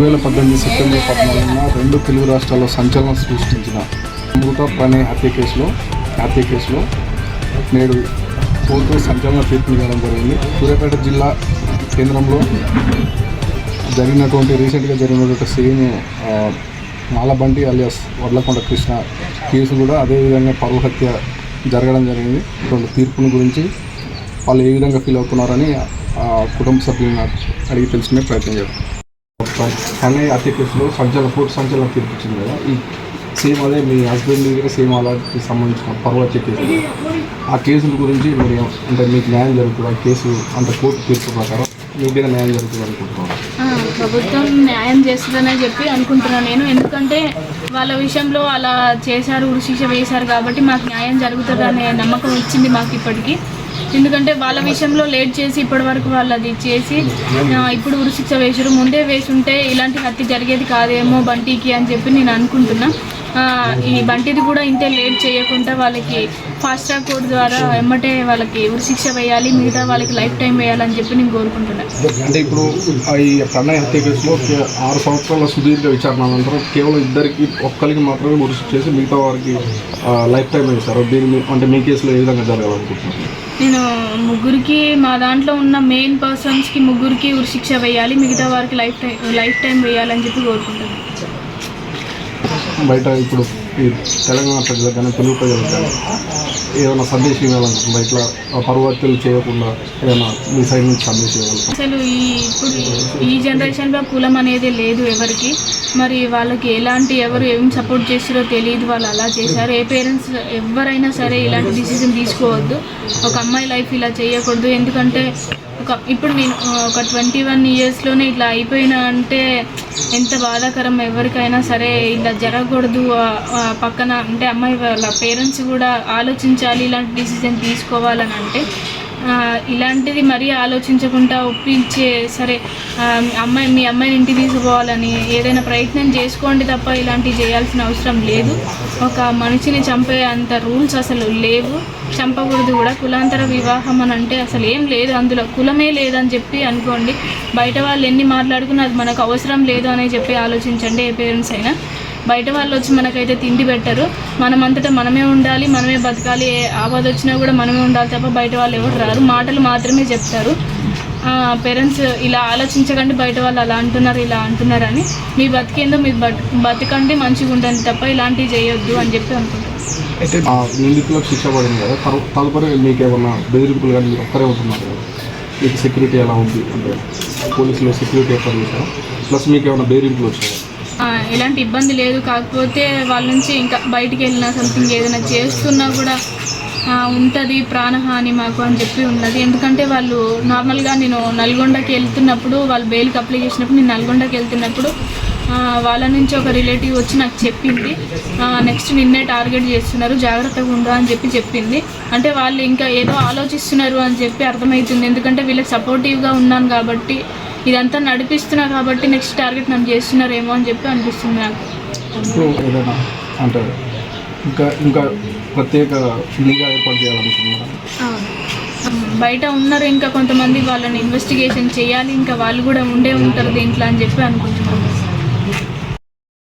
రెండు వేల పద్దెనిమిది సెప్టెంబర్ పద్నాలుగున రెండు తెలుగు రాష్ట్రాల్లో సంచలనం సృష్టించిన అమృత ప్రణయ్ హత్య కేసులో హత్య కేసులో నేడు కోర్టు సంచలన తీర్పు ఇవ్వడం జరిగింది. సూర్యాపేట జిల్లా కేంద్రంలో జరిగినటువంటి రీసెంట్గా జరిగినటువంటి same Malabandi alias Vadlakonda Krishna case కూడా అదేవిధంగా పరువు హత్య జరగడం జరిగింది. రెండు తీర్పుని గురించి వాళ్ళు ఏ విధంగా ఫీల్ అవుతున్నారని కుటుంబ సభ్యులను అడిగి తెలుసుకునే ప్రయత్నం చేద్దాం. కానీ హత్య కేసులో సంచలన కోర్టు సంచలన తీర్పు ఇచ్చింది కదా. ఈ సేమ్ అదే మీ హస్బెండ్ దగ్గర సేమ్ అలాంటి సంబంధించిన పరువు హత్య కేసు. ఆ కేసుల గురించి మీరు అంటే మీకు న్యాయం జరుగుతుంది? ఆ కేసు అంత కోర్టు తీర్పు ప్రకారం మీకు కూడా న్యాయం జరుగుతుంది అనుకుంటున్నాను ప్రభుత్వం న్యాయం చేస్తుందనే చెప్పి అనుకుంటున్నాను నేను. ఎందుకంటే వాళ్ళ విషయంలో అలా చేశారు ఉరిశిక్ష వేశారు కాబట్టి మాకు న్యాయం జరుగుతుందనే నమ్మకం ఇచ్చింది మాకు ఇప్పటికీ. ఎందుకంటే వాళ్ళ విషయంలో లేట్ చేసి ఇప్పటి వరకు వాళ్ళు అది చేసి ఇప్పుడు ఉరిశిక్ష వేసారు ముందే వేసి ఉంటే ఇలాంటి హత్య జరిగేది కాదేమో బంటికి అని చెప్పి నేను అనుకుంటున్నా. ఈ బంటిది కూడా ఇంతే లేట్ చేయకుండా వాళ్ళకి ఫాస్ట్ ట్రాక్ కోర్టు ద్వారా ఎమ్మటే వాళ్ళకి ఉరిశిక్ష వేయాలి మిగతా వాళ్ళకి లైఫ్ టైం వేయాలని చెప్పి నేను కోరుకుంటున్నాను అంటే ఇప్పుడు ఈ ప్రణయ్ హత్య కేసులో ఆరు సంవత్సరాల సుదీర్ఘ విచారణ అనంతరం కేవలం ఇద్దరికి ఒక్కరికి మాత్రమే ఉరిశిక్ష చేసి మిగతా వారికి లైఫ్ టైం వేశారు. దీని మీ- అంటే మీ కేసులో ఏ విధంగా జరగాలనుకుంటున్నారు? నేను ముగ్గురికి మా దాంట్లో ఉన్న మెయిన్ పర్సన్స్కి ముగ్గురికి ఉరిశిక్ష వేయాలి మిగతా వారికి లైఫ్ టైం లైఫ్ టైం వేయాలని చెప్పి కోరుకుంటున్నాను బయట ఇప్పుడు ఈ తెలంగాణ ప్రజలకు కానీ తెలుగు ప్రజలకు కానీ ఏమైనా సందేశం ఇవ్వాలనుకుంటున్నా ఇట్లా పరువు చేయకుండా ఏమైనా మీ సైడ్ నుంచి సందేశం ఇవ్వాలనుకుంటున్నా అసలు ఈ ఇప్పుడు ఈ జనరేషన్లో కులం అనేది లేదు ఎవరికి. మరి వాళ్ళకి ఎలాంటి ఎవరు ఏం సపోర్ట్ చేస్తారో తెలియదు వాళ్ళు అలా చేశారు. ఏ పేరెంట్స్ ఎవరైనా సరే ఇలాంటి డిసిజన్ తీసుకోవద్దు. ఒక అమ్మాయి లైఫ్ ఇలా చేయకూడదు. ఎందుకంటే ఒక ఇప్పుడు నేను ఒక ట్వంటీ వన్ ఇయర్స్లోనే ఇట్లా అయిపోయినా అంటే ఎంత బాధాకరం ఎవరికైనా సరే ఇలా జరగకూడదు పక్కన అంటే అమ్మాయి వాళ్ళ పేరెంట్స్ కూడా ఆలోచించాలి ఇలాంటి డిసిజన్ తీసుకోవాలని అంటే ఇలాంటిది మరీ ఆలోచించకుండా ఒప్పించే సరే అమ్మాయి మీ అమ్మాయిని ఇంటికి తీసుకుపోవాలని ఏదైనా ప్రయత్నం చేసుకోండి తప్ప ఇలాంటివి చేయాల్సిన అవసరం లేదు. ఒక మనిషిని చంపే అంత రూల్స్ అసలు లేవు. చంపకూడదు కూడా. కులాంతర వివాహం అని అంటే అసలు ఏం లేదు. అందులో కులమే లేదని చెప్పి అనుకోండి. బయట వాళ్ళు ఎన్ని మాట్లాడుకున్నా అది మనకు అవసరం లేదు అని చెప్పి ఆలోచించండి ఏ పేరెంట్స్ అయినా. బయట వాళ్ళు వచ్చి మనకైతే తిండి పెట్టరు. మనమంతటా మనమే ఉండాలి మనమే బతకాలి. ఏ ఆపద వచ్చినా కూడా మనమే ఉండాలి తప్ప బయట వాళ్ళు ఎవరు రారు. మాటలు మాత్రమే చెప్తారు. పేరెంట్స్ ఇలా ఆలోచించకండి బయట వాళ్ళు అలా అంటున్నారు ఇలా అంటున్నారని మీ బతికేందో మీరు బతు బతకండి మంచిగా ఉండండి తప్ప ఇలాంటివి చేయొద్దు అని చెప్పి అనుకుంటున్నాను. అయితే ఆ నిందితులకు శిక్ష పడింది కదా? తదుపరి మీకు ఏమన్నా బెదిరింపులు కానీ మీరు ఒక్కరే ఉంటున్నారు కదా? మీకు సెక్యూరిటీ ఎలా ఉంది? అంటే పోలీసులు సెక్యూరిటీ ఏర్పాటు చేశారు? ప్లస్ మీకు ఏమైనా బెదిరింపులు వచ్చాయి? ఎలాంటి ఇబ్బంది లేదు. కాకపోతే వాళ్ళ నుంచి ఇంకా బయటికి వెళ్ళినా సంథింగ్ ఏదైనా చేస్తున్నా కూడా ఉంటుంది ప్రాణహాని మాకు అని చెప్పి ఉన్నది. ఎందుకంటే వాళ్ళు నార్మల్గా నేను నల్గొండకి వెళ్తున్నప్పుడు వాళ్ళు బెయిల్కి అప్లై చేసినప్పుడు నేను నల్గొండకి వెళ్తున్నప్పుడు వాళ్ళ నుంచి ఒక రిలేటివ్ వచ్చి నాకు చెప్పింది. నెక్స్ట్ నిన్నే టార్గెట్ చేస్తున్నారు జాగ్రత్తగా ఉండు అని చెప్పి చెప్పింది. అంటే వాళ్ళు ఇంకా ఏదో ఆలోచిస్తున్నారు అని చెప్పి అర్థమవుతుంది ఎందుకంటే వీళ్ళకి సపోర్టివ్గా ఉన్నాను కాబట్టి ఇదంతా నడిపిస్తున్నా కాబట్టి నెక్స్ట్ టార్గెట్ నన్ను చేస్తున్నారేమో అని చెప్పి అనిపిస్తుంది నాకు. ఇప్పుడు ఏదైనా అంటే ఇంకా ఇంకా ప్రత్యేక నిఘా ఏర్పాటు చేయాలనుకుంటున్నారా? బయట ఉన్నారు ఇంకా కొంతమంది వాళ్ళని ఇన్వెస్టిగేషన్ చేయాలి ఇంకా వాళ్ళు కూడా ఉండే ఉంటారు దీంట్లో అని చెప్పి అనుకుంటున్నాను.